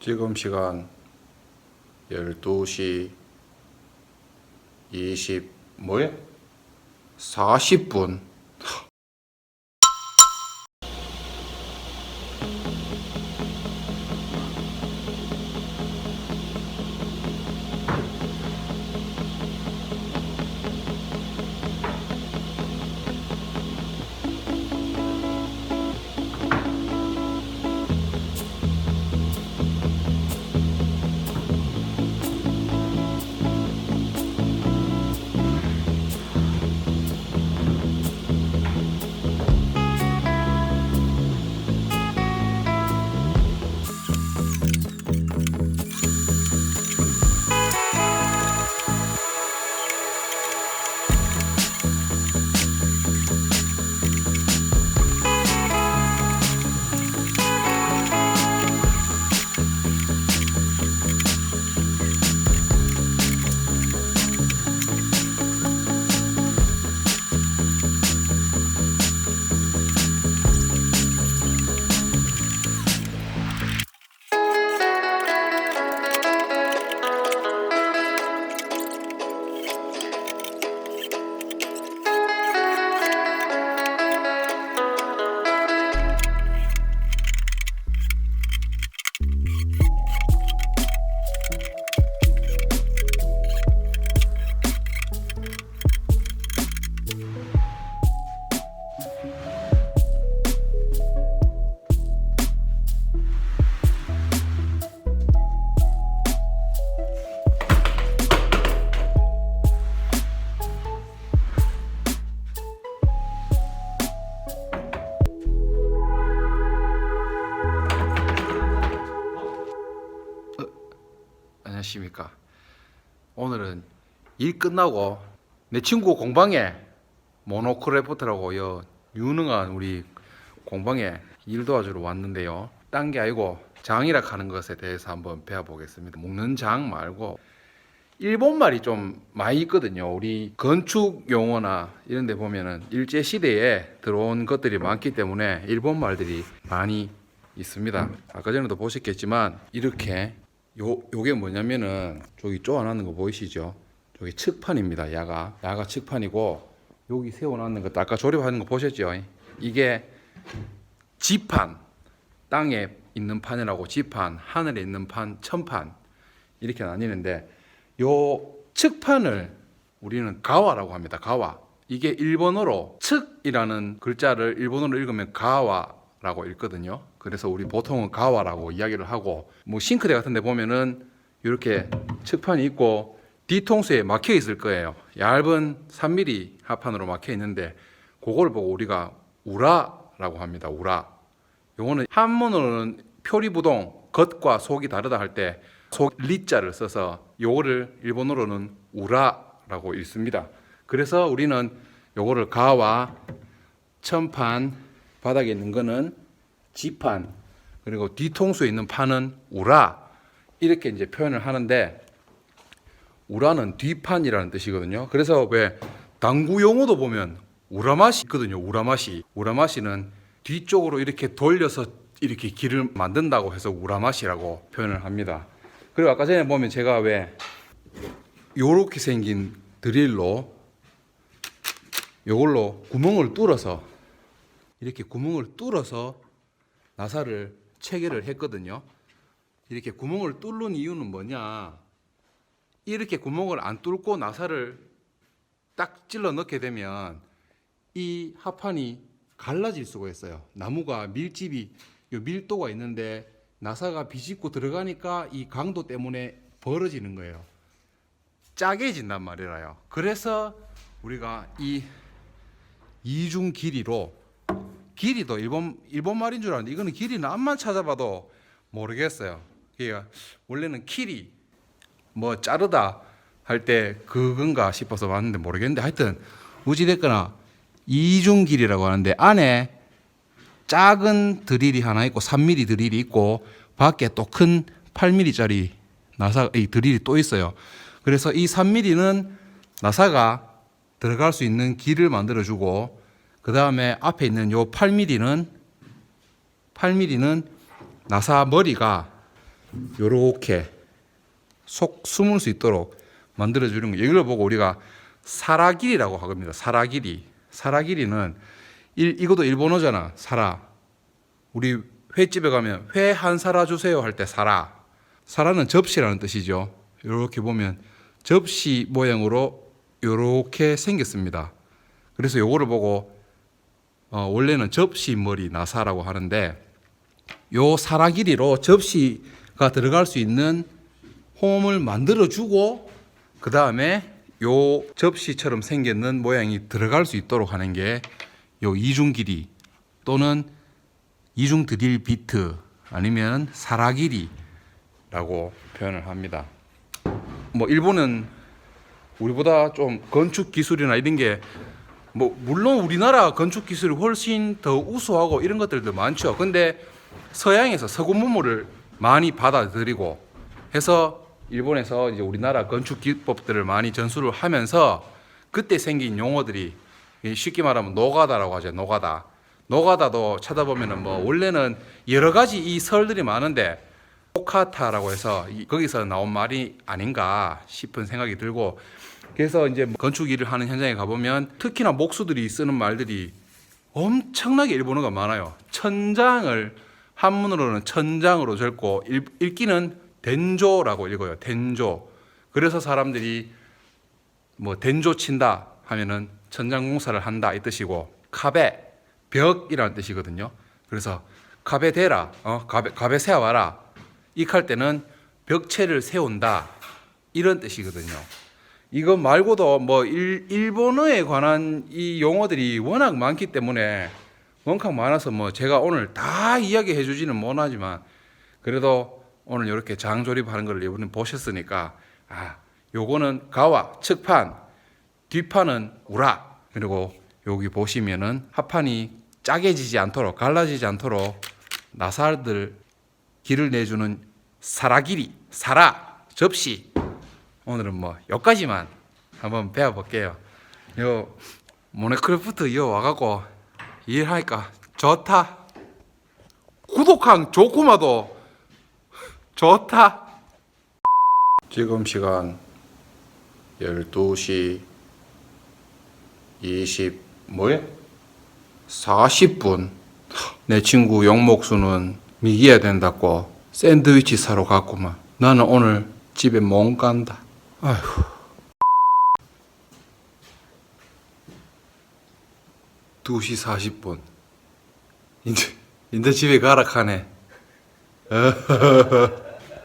지금 시간 12시 20 뭐야? 40분. 안녕하십니까. 오늘은 일 끝나고 내 친구 공방에 모노크래프트라고 요 유능한 우리 공방에 일 도와주러 왔는데요. 딴 게 아니고 장이라 하는 것에 대해서 한번 배워보겠습니다. 먹는 장 말고 일본 말이 좀 많이 있거든요. 우리 건축 용어나 이런 데 보면은 일제 시대에 들어온 것들이 많기 때문에 일본 말들이 많이 있습니다. 아까 전에도 보셨겠지만 이렇게 요 요게 뭐냐면은 저기 쪼아놨는 거 보이시죠? 저기 측판입니다. 야가 야가 측판이고 여기 세워놨는 것도 아까 조립하는 거 보셨죠? 이게 지판 땅에 있는 판이라고 지판 하늘에 있는 판 천판 이렇게 나뉘는데 요 측판을 우리는 가와라고 합니다. 가와 이게 일본어로 측이라는 글자를 일본어로 읽으면 가와라고 읽거든요. 그래서 우리 보통은 가와라고 이야기를 하고 뭐 싱크대 같은 데 보면은 이렇게 측판이 있고 뒤통수에 막혀 있을 거예요. 얇은 3mm 합판으로 막혀 있는데 그걸 보고 우리가 우라라고 합니다. 우라. 요거는 한문으로는 표리부동 겉과 속이 다르다 할 때 속 리자를 써서 요거를 일본어로는 우라라고 읽습니다. 그래서 우리는 요거를 가와 천판 바닥에 있는 거는 지판 그리고 뒤통수에 있는 판은 우라 이렇게 이제 표현을 하는데 우라는 뒤판이라는 뜻이거든요. 그래서 왜 당구 용어도 보면 우라마시 있거든요. 우라마시. 우라마시는 뒤쪽으로 이렇게 돌려서 이렇게 길을 만든다고 해서 우라마시라고 표현을 합니다. 그리고 아까 전에 보면 제가 왜 요렇게 생긴 드릴로 요걸로 구멍을 뚫어서 이렇게 구멍을 뚫어서 나사를 체결을 했거든요. 이렇게 구멍을 뚫는 이유는 뭐냐? 이렇게 구멍을 안 뚫고 나사를 딱 찔러 넣게 되면 이 합판이 갈라질 수가 있어요. 나무가 밀집이 요 밀도가 있는데 나사가 비집고 들어가니까 이 강도 때문에 벌어지는 거예요. 짜게진단 말이라요. 그래서 우리가 이 이중 길이로 길이도 일본 일본 말인 줄 알았는데 이거는 길이는 앞만 찾아봐도 모르겠어요. 그러니까 원래는 길이 뭐 자르다 할 때 그건가 싶어서 봤는데 모르겠는데 하여튼 우지됐거나 이중 길이라고 하는데 안에 작은 드릴이 하나 있고 3mm 드릴이 있고 밖에 또 큰 8mm짜리 나사 이 드릴이 또 있어요. 그래서 이 3mm는 나사가 들어갈 수 있는 길을 만들어 주고 그 다음에 앞에 있는 요 8mm는 8mm는 나사 머리가 요렇게 속 숨을 수 있도록 만들어 주는 거. 이걸 보고 우리가 사라 길이라고 하겁니다. 사라 길이. 사라 길이는 일, 이것도 일본어잖아. 사라. 우리 횟집에 가면 회 한 사라 주세요 할 때 사라. 사라는 접시라는 뜻이죠. 이렇게 보면 접시 모양으로 이렇게 생겼습니다. 그래서 요거를 보고 어, 원래는 접시 머리 나사라고 하는데 요 사라 길이로 접시가 들어갈 수 있는 홈을 만들어 주고 그 다음에 요 접시처럼 생겼는 모양이 들어갈 수 있도록 하는 게 요 이중 길이 또는 이중 드릴 비트 아니면 사라 길이라고 표현을 합니다. 뭐 일본은 우리보다 좀 건축 기술이나 이런 게 뭐 물론 우리나라 건축 기술이 훨씬 더 우수하고 이런 것들도 많죠. 근데 서양에서 서구 문물을 많이 받아들이고 해서 일본에서 이제 우리나라 건축 기법들을 많이 전수를 하면서 그때 생긴 용어들이 이 쉽게 말하면 노가다라고 하죠. 노가다. 노가다도 찾아보면은 뭐 원래는 여러 가지 이 설들이 많은데 오카타라고 해서 이- 거기서 나온 말이 아닌가 싶은 생각이 들고 그래서 이제 뭐 건축 일을 하는 현장에 가보면 특히나 목수들이 쓰는 말들이 엄청나게 일본어가 많아요. 천장을 한문으로는 천장으로 적고 읽- 읽기는 덴조라고 읽어요. 덴조. 그래서 사람들이 뭐 덴조 친다 하면은 천장 공사를 한다 이 뜻이고 카베 벽이라는 뜻이거든요. 그래서 카베 대라, 어 카베 카베 세워라. 이할 때는 벽체를 세운다 이런 뜻이거든요. 이거 말고도 뭐 일, 일본어에 관한 이 용어들이 워낙 많기 때문에 원칵 많아서 뭐 제가 오늘 다 이야기해 주지는 못하지만 그래도 오늘 이렇게 장조립하는 걸 이번에 보셨으니까 아 요거는 가와 측판 뒷판은 우라 그리고 여기 보시면은 합판이 짜게지지 않도록 갈라지지 않도록 나사들 길을 내주는 사라길이 사라 접시 오늘은 뭐 여기까지만 한번 배워볼게요. 요 모네크래프트 이어 와갖고 일하니까 좋다. 구독한 조코마도 좋다. 지금 시간 12시 20 뭐에? 40분. 내 친구 용목수는 미기야 된다고 샌드위치 사러 갔구만. 나는 오늘 집에 못 간다. 아휴. 두시 40분. 이제, 이제 집에 가라 카네.